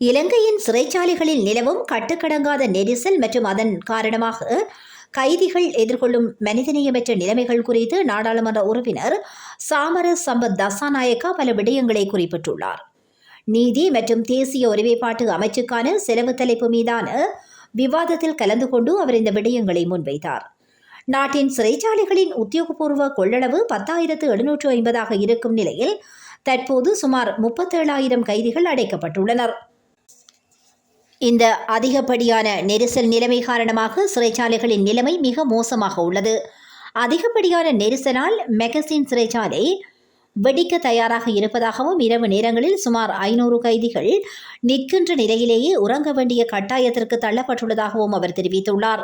இலங்கையின் சிறைச்சாலைகளில் நிலவும் கட்டுக்கடங்காத நெரிசல் மற்றும் அதன் காரணமாக கைதிகள் எதிர்கொள்ளும் மனிதநேயமற்ற நிலைமைகள் குறித்து நாடாளுமன்ற உறுப்பினர் சாமர சம்பத் தசாநாயக்கா பல விடயங்களை குறிப்பிட்டுள்ளார். நீதி மற்றும் தேசிய ஒருமைப்பாட்டு அமைச்சுக்கான செலவு தலைப்பு மீதான விவாதத்தில் கலந்து கொண்டு அவர் இந்த விடயங்களை முன்வைத்தார். நாட்டின் சிறைச்சாலைகளின் உத்தியோகபூர்வ கொள்ளளவு பத்தாயிரத்து எழுநூற்று ஐம்பதாக இருக்கும் நிலையில் தற்போது சுமார் முப்பத்தேழாயிரம் கைதிகள் அடைக்கப்பட்டுள்ளனர். இந்த அதிகப்படியான நெரிசல் நிலைமை காரணமாக சிறைச்சாலைகளின் நிலைமை மிக மோசமாக உள்ளது. அதிகப்படியான நெரிசலால் மெகசின் சிறைச்சாலை வெடிக்க தயாராக இருப்பதாகவும் இரவு நேரங்களில் சுமார் ஐநூறு கைதிகள் நிற்கின்ற நிலையிலேயே உறங்க வேண்டிய கட்டாயத்திற்கு தள்ளப்பட்டுள்ளதாகவும் அவர் தெரிவித்துள்ளார்.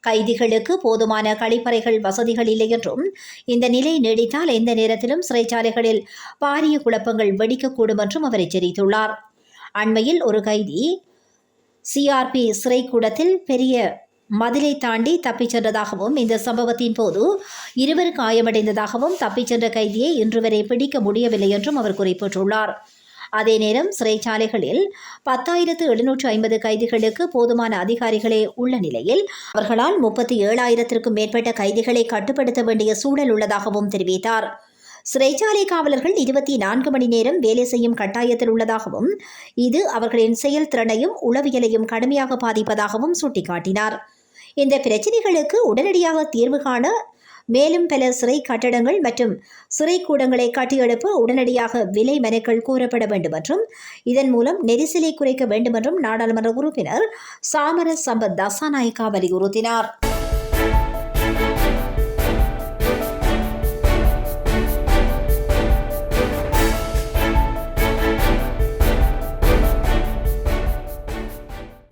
கைதிகளுக்கு போதுமான கழிப்பறைகள் வசதிகள் இல்லை என்றும் இந்த நிலை நீடித்தால் எந்த நேரத்திலும் சிறைச்சாலைகளில் பாரிய குழப்பங்கள் வெடிக்கக்கூடும் என்றும் அவர் எச்சரித்துள்ளார். அண்மையில் ஒரு கைதி சிஆர்பி சிறைக்கூடத்தில் பெரிய மதிலை தாண்டி தப்பிச் சென்றதாகவும் இந்த சம்பவத்தின் போது இருவர் காயமடைந்ததாகவும் தப்பிச் சென்ற கைதியை இன்று வரை பிடிக்க முடியவில்லை என்றும் அவர் குறிப்பிட்டுள்ளார். அதே நேரம் சிறைச்சாலைகளில் பத்தாயிரத்து எழுநூற்று ஐம்பது கைதிகளுக்கு போதுமான அதிகாரிகளே உள்ள நிலையில் அவர்களால் முப்பத்தி ஏழாயிரத்திற்கும் மேற்பட்ட கைதிகளை கட்டுப்படுத்த வேண்டிய சூழல் உள்ளதாகவும் தெரிவித்தார். சிறைச்சாலை காவலர்கள் இருபத்தி நான்கு மணி நேரம் வேலை செய்யும் கட்டாயத்தில் உள்ளதாகவும் இது அவர்களின் செயல்திறனையும் உளவியலையும் கடுமையாக பாதிப்பதாகவும் சுட்டிக்காட்டினார். இந்த பிரச்சினைகளுக்கு உடனடியாக தீர்வு காண மேலும் பல சிறை கட்டடங்கள் மற்றும் சிறை கூடங்களை கட்டியெழுப்ப உடனடியாக விலை மனுக்கள் கூறப்பட வேண்டும் என்றும் இதன் மூலம் நெரிசலை குறைக்க வேண்டும் என்றும் நாடாளுமன்ற உறுப்பினர் சாமர சம்பத் தசாநாயக்கா வலியுறுத்தினார்.